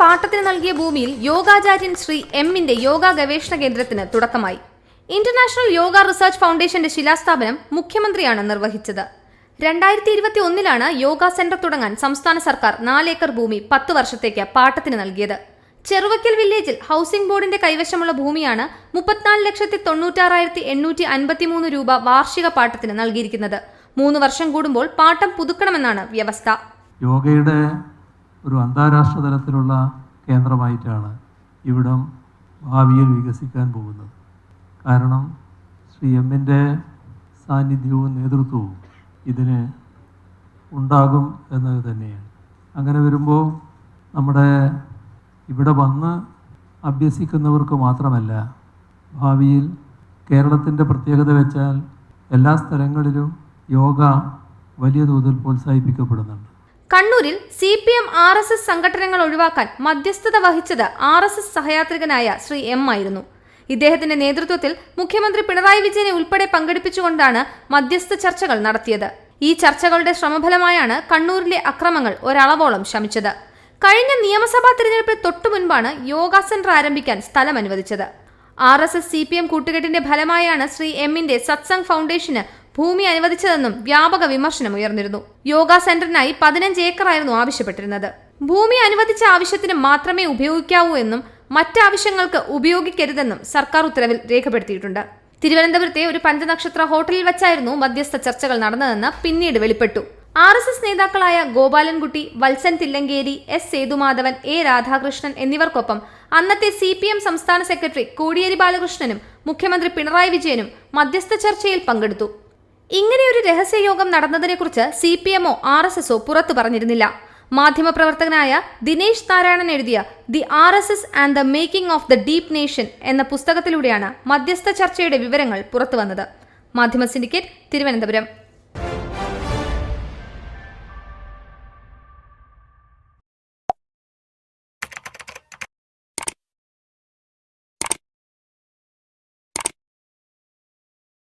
പാട്ടത്തിന് നൽകിയ ഭൂമിയിൽ യോഗാചാര്യൻ ശ്രീ എമ്മിന്റെ യോഗ ഗവേഷണ കേന്ദ്രത്തിന് തുടക്കമായി. ഇന്റർനാഷണൽ യോഗ റിസർച്ച് ഫൗണ്ടേഷന്റെ ശിലാസ്ഥാപനം മുഖ്യമന്ത്രിയാണ് നിർവഹിച്ചത്. രണ്ടായിരത്തി ഇരുപത്തി ഒന്നിലാണ് യോഗ സെന്റർ തുടങ്ങാൻ സംസ്ഥാന സർക്കാർ നാലേക്കർ ഭൂമി പത്ത് വർഷത്തേക്ക് പാട്ടത്തിന് നൽകിയത്. ചെറുവക്കൽ വില്ലേജിൽ ഹൗസിംഗ് ബോർഡിന്റെ കൈവശമുള്ള ഭൂമിയാണ് മുപ്പത്തിനാല് ലക്ഷത്തി തൊണ്ണൂറ്റാറായിരത്തി എണ്ണൂറ്റി അൻപത്തിമൂന്ന് രൂപ വാർഷിക പാട്ടത്തിന് നൽകിയിരിക്കുന്നത്. മൂന്ന് വർഷം കൂടുമ്പോൾ പാട്ടം പുതുക്കണമെന്നാണ് വ്യവസ്ഥ. യോഗയുടെ ഒരു അന്താരാഷ്ട്ര തലത്തിലുള്ള കേന്ദ്രമായിട്ടാണ് ഇവിടം ഭാവിയിൽ വികസിക്കാൻ പോകുന്നത്. കാരണം ശ്രീ എമ്മിന്റെ സാന്നിധ്യവും നേതൃത്വവും ഇതിന് ഉണ്ടാകും എന്നത് തന്നെയാണ്. അങ്ങനെ വരുമ്പോൾ നമ്മുടെ ഇവിടെ വന്ന് അഭ്യസിക്കുന്നവർക്ക് മാത്രമല്ല ഭാവിയിൽ കേരളത്തിന്റെ പ്രത്യേകത വെച്ചാൽ എല്ലാ സ്ഥലങ്ങളിലും യോഗ വലിയ തോതിൽ പ്രോത്സാഹിപ്പിക്കപ്പെടുന്നുണ്ട്. കണ്ണൂരിൽ C P M R S S സംഘടനകൾ ഒഴിവാക്കാൻ മധ്യസ്ഥത വഹിച്ചത് ആർ എസ് എസ് സഹയാത്രികനായ ശ്രീ എം ആയിരുന്നു. ഇദ്ദേഹത്തിന്റെ നേതൃത്വത്തിൽ മുഖ്യമന്ത്രി പിണറായി വിജയനെ ഉൾപ്പെടെ പങ്കെടുപ്പിച്ചുകൊണ്ടാണ് മധ്യസ്ഥ ചർച്ചകൾ നടത്തിയത്. ഈ ചർച്ചകളുടെ ശ്രമഫലമായാണ് കണ്ണൂരിലെ അക്രമങ്ങൾ ഒരളവോളം ശമിച്ചത്. കഴിഞ്ഞ നിയമസഭാ തിരഞ്ഞെടുപ്പിന് തൊട്ടു മുൻപാണ് യോഗ സെന്റർ ആരംഭിക്കാൻ സ്ഥലം അനുവദിച്ചത് R S S C P M കൂട്ടുകെട്ടിന്റെ ഫലമായാണ് ശ്രീ എമ്മിന്റെ സത്സംഗ് ഫൗണ്ടേഷന് ഭൂമി അനുവദിച്ചതെന്നും വ്യാപക വിമർശനം ഉയർന്നിരുന്നു. യോഗ സെന്ററിനായി പതിനഞ്ച് ഏക്കറായിരുന്നു ആവശ്യപ്പെട്ടിരുന്നത്. ഭൂമി അനുവദിച്ച ആവശ്യത്തിന് മാത്രമേ ഉപയോഗിക്കാവൂ എന്നും മറ്റാവശ്യങ്ങൾക്ക് ഉപയോഗിക്കരുതെന്നും സർക്കാർ ഉത്തരവിൽ രേഖപ്പെടുത്തിയിട്ടുണ്ട്. തിരുവനന്തപുരത്തെ ഒരു പഞ്ചനക്ഷത്ര ഹോട്ടലിൽ വെച്ചായിരുന്നു മധ്യസ്ഥ ചർച്ചകൾ നടന്നതെന്ന് പിന്നീട് വെളിപ്പെട്ടു. ആർ എസ് എസ് നേതാക്കളായ ഗോപാലൻകുട്ടി വത്സൻ തില്ലങ്കേരി എസ് സേതുമാധവൻ എ രാധാകൃഷ്ണൻ എന്നിവർക്കൊപ്പം അന്നത്തെ സി പി എം സംസ്ഥാന സെക്രട്ടറി കോടിയേരി ബാലകൃഷ്ണനും മുഖ്യമന്ത്രി പിണറായി വിജയനും മധ്യസ്ഥ ചർച്ചയിൽ പങ്കെടുത്തു. ഇങ്ങനെയൊരു രഹസ്യയോഗം നടന്നതിനെക്കുറിച്ച് സി പി എമ്മോ ആർ എസ് എസോ പുറത്തു പറഞ്ഞിരുന്നില്ല. മാധ്യമപ്രവർത്തകനായ ദിനേശ് നാരായണൻ എഴുതിയ the R S S and the making of the deep nation എന്ന പുസ്തകത്തിലൂടെയാണ് മധ്യസ്ഥ ചർച്ചയുടെ വിവരങ്ങൾ പുറത്തുവന്നത്. മാധ്യമ സിൻഡിക്കേറ്റ് തിരുവനന്തപുരം.